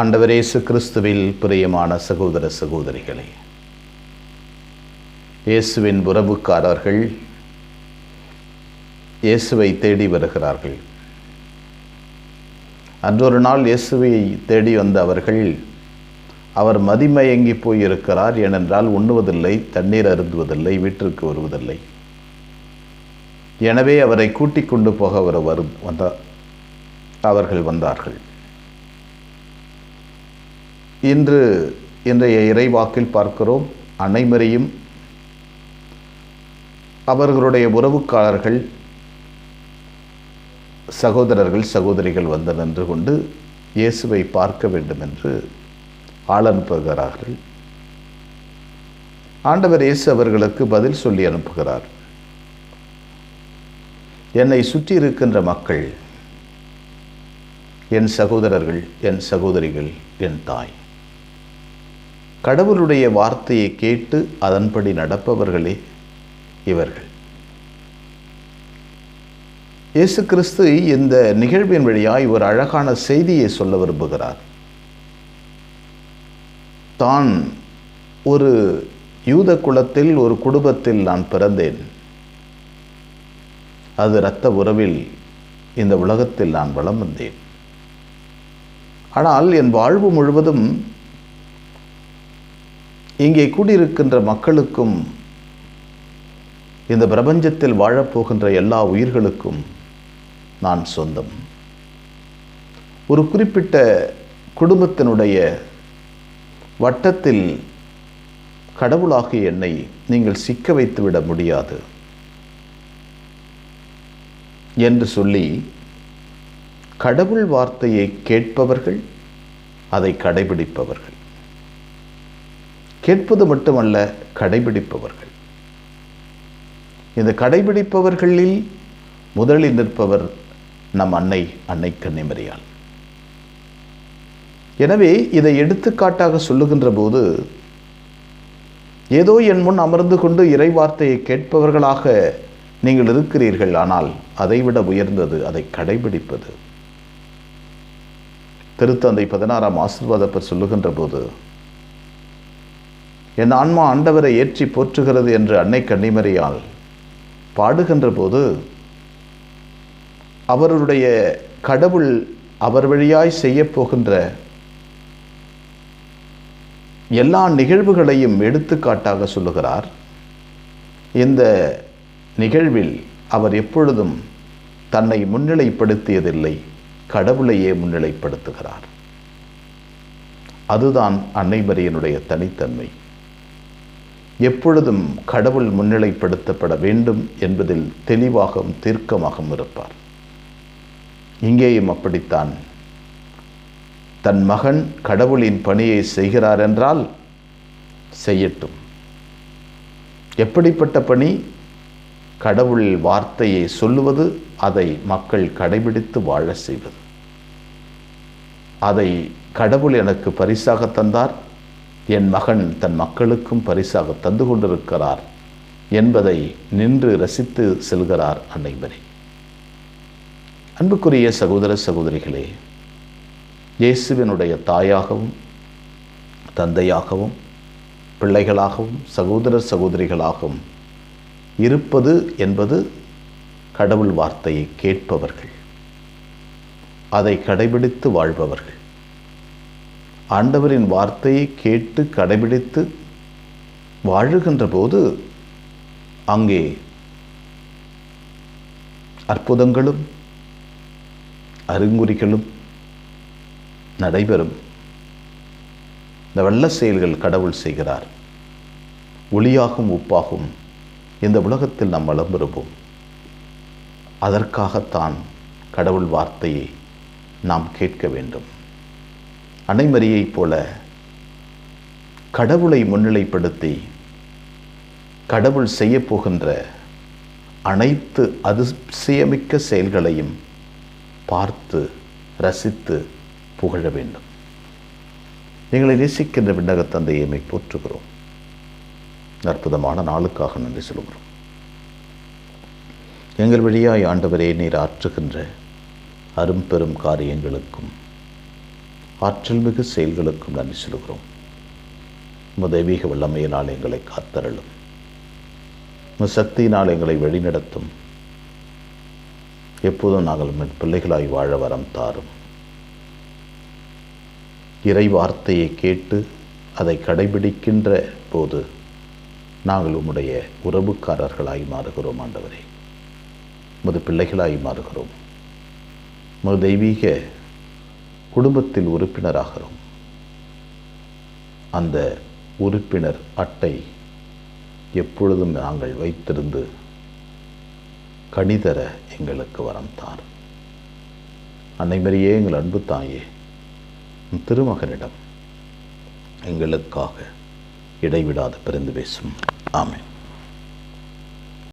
ஆண்டவரேசு கிறிஸ்துவில் பிரியமான சகோதர சகோதரிகளே இயேசுவின் உறவுக்காரர்கள் இயேசுவை தேடி வருகிறார்கள். அன்றொரு நாள் இயேசுவை தேடி வந்த அவர்கள் அவர் மதிமயங்கி போயிருக்கிறார் ஏனென்றால் உண்ணுவதில்லை தண்ணீர் அருந்துவதில்லை வீட்டிற்கு வருவதில்லை. எனவே அவரை கூட்டிக் கொண்டு போக அவர் வரு வந்த அவர்கள் வந்தார்கள். இன்று இன்றைய இறைவாக்கில் பார்க்கிறோம் அனைவரையும் அவர்களுடைய உறவுக்காரர்கள் சகோதரர்கள் சகோதரிகள் வந்த நின்று கொண்டு இயேசுவை பார்க்க வேண்டும் என்று ஆள் அனுப்புகிறார்கள். ஆண்டவர் இயேசு அவர்களுக்கு பதில் சொல்லி அனுப்புகிறார். என்னை சுற்றி இருக்கின்ற மக்கள் என் சகோதரர்கள் என் சகோதரிகள் என் தாய் கடவுளுடைய வார்த்தையை கேட்டு அதன்படி நடப்பவர்களே இவர்கள். இயேசு கிறிஸ்து இந்த நிகழ்வின் வழியாய் ஒரு அழகான செய்தியை சொல்ல விரும்புகிறார். தான் ஒரு யூத குலத்தில் ஒரு குடும்பத்தில் நான் பிறந்தேன். அது இரத்த உறவில் இந்த உலகத்தில் நான் வளம் வந்தேன். ஆனால் என் வாழ்வு முழுவதும் இங்கே கூடியிருக்கின்ற மக்களுக்கும் இந்த பிரபஞ்சத்தில் வாழப்போகின்ற எல்லா உயிர்களுக்கும் நான் சொந்தம். ஒரு குறிப்பிட்ட குடும்பத்தினுடைய வட்டத்தில் கடவுளாகிய என்னை நீங்கள் சிக்க வைத்துவிட முடியாது என்று சொல்லி கடவுள் வார்த்தையை கேட்பவர்கள் அதை கடைபிடிப்பவர்கள். கேட்பது மட்டுமல்ல கடைபிடிப்பவர்கள். இந்த கடைபிடிப்பவர்களில் முதலில் நிற்பவர் நம் அன்னை அன்னை கன்னிமரியாள். எனவே இதை எடுத்துக்காட்டாக சொல்லுகின்ற போது ஏதோ என் முன் அமர்ந்து கொண்டு இறை வார்த்தையை கேட்பவர்களாக நீங்கள் இருக்கிறீர்கள் ஆனால் அதைவிட உயர்ந்தது அதை கடைபிடிப்பது. திருத்தந்தை பதினாறாம் ஆசிர்வாதப்பர் சொல்லுகின்ற போது என் ஆன்மா ஆண்டவரை ஏற்றி போற்றுகிறது என்று அன்னை கன்னிமரியால் பாடுகின்ற போது அவருடைய கடவுள் அவர் வழியாய் செய்யப் போகின்ற எல்லா நிகழ்வுகளையும் எடுத்துக்காட்டாக சொல்லுகிறார். இந்த நிகழ்வில் அவர் எப்பொழுதும் தன்னை முன்னிலைப்படுத்தியதில்லை கடவுளையே முன்னிலைப்படுத்துகிறார். அதுதான் அன்னைமரியனுடைய தனித்தன்மை. எப்பொழுதும் கடவுள் முன்னிலைப்படுத்தப்பட வேண்டும் என்பதில் தெளிவாகவும் தீர்க்கமாகவும் இருப்பார். இங்கேயும் அப்படித்தான். தன் மகன் கடவுளின் பணியை செய்கிறார் என்றால் செய்யட்டும். எப்படிப்பட்ட பணி? கடவுள் வார்த்தையை சொல்லுவது அதை மக்கள் கடைபிடித்து வாழ செய்வது. அதை கடவுள் எனக்கு பரிசாக தந்தார். என் மகன் தன் மக்களுக்கும் பரிசாக தந்து கொண்டிருக்கிறார் என்பதை நின்று ரசித்து செல்கிறார் அன்னைமரி அன்புக்குரிய சகோதர சகோதரிகளே இயேசுவினுடைய தாயாகவும் தந்தையாகவும் பிள்ளைகளாகவும் சகோதர சகோதரிகளாகவும் இருப்பது என்பது கடவுள் வார்த்தையை கேட்பவர்கள். அதை கடைபிடித்து வாழ்பவர்கள். ஆண்டவரின் வார்த்தையை கேட்டு கடைபிடித்து வாழுகின்ற போது அங்கே அற்புதங்களும் அறிகுறிகளும் நடைபெறும். இந்த வெள்ள செயல்கள் கடவுள் செய்கிறார். ஒளியாகும் உப்பாகும். இந்த உலகத்தில் நாம் வளம் விரும்பும் அதற்காகத்தான் கடவுள் வார்த்தையை நாம் கேட்க வேண்டும். அனைமரியைப் போல கடவுளை முன்னிலைப்படுத்தி கடவுள் செய்யப்போகின்ற அனைத்து அதிசயமிக்க செயல்களையும் பார்த்து ரசித்து புகழ வேண்டும். எங்களை நேசிக்கின்ற விண்ணக தந்தையை போற்றுகிறோம். அற்புதமான நாளுக்காக நன்றி சொல்கிறோம் எங்கள் வழியாய் ஆண்டவரே நீர் ஆற்றுகின்ற அரும்பெரும் காரியங்களுக்கும் ஆற்றல் மிகு செயல்களுக்கும் நன்றி சொல்கிறோம் உமது தெய்வீக வல்லமையினால் எங்களை காத்தருளும். உமது சக்தியினால் எங்களை வழிநடத்தும். எப்போதும் நாங்கள் பிள்ளைகளாய் வாழ வரம் தாரும். இறை வார்த்தையை கேட்டு அதை கடைபிடிக்கின்ற போது நாங்கள் உம்முடைய உறவுக்காரர்களாய் மாறுகிறோம் ஆண்டவரே. உமது பிள்ளைகளாய் மாறுகிறோம். உமது தெய்வீக குடும்பத்தில் உறுப்பினராகிறோம். அந்த உறுப்பினர் அட்டை எப்பொழுதும் நாங்கள் வைத்திருந்து கணிதர எங்களுக்கு வரம் தார். அன்னைமரியே எங்கள் அன்பு தாயே திருமகனிடம் எங்களுக்காக இடைவிடாது பிறந்து பேசும். ஆமேன்.